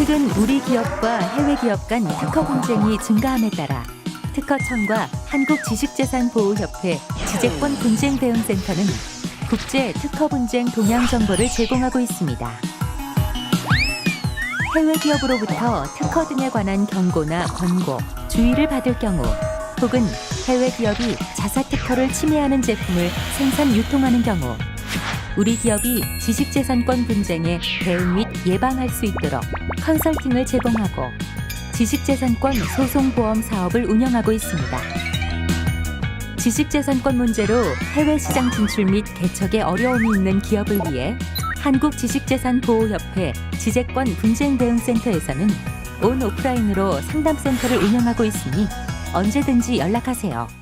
최근 우리 기업과 해외 기업 간 특허 분쟁이 증가함에 따라 특허청과 한국지식재산보호협회 지재권 분쟁 대응센터는 국제 특허 분쟁 동향 정보를 제공하고 있습니다. 해외 기업으로부터 특허 등에 관한 경고나 권고, 주의를 받을 경우 혹은 해외 기업이 자사 특허를 침해하는 제품을 생산 유통하는 경우 우리 기업이 지식재산권 분쟁에 대응 및 예방할 수 있도록 컨설팅을 제공하고 지식재산권 소송보험 사업을 운영하고 있습니다. 지식재산권 문제로 해외 시장 진출 및 개척에 어려움이 있는 기업을 위해 한국지식재산보호협회 지재권 분쟁 대응센터에서는 온 오프라인으로 상담센터를 운영하고 있으니 언제든지 연락하세요.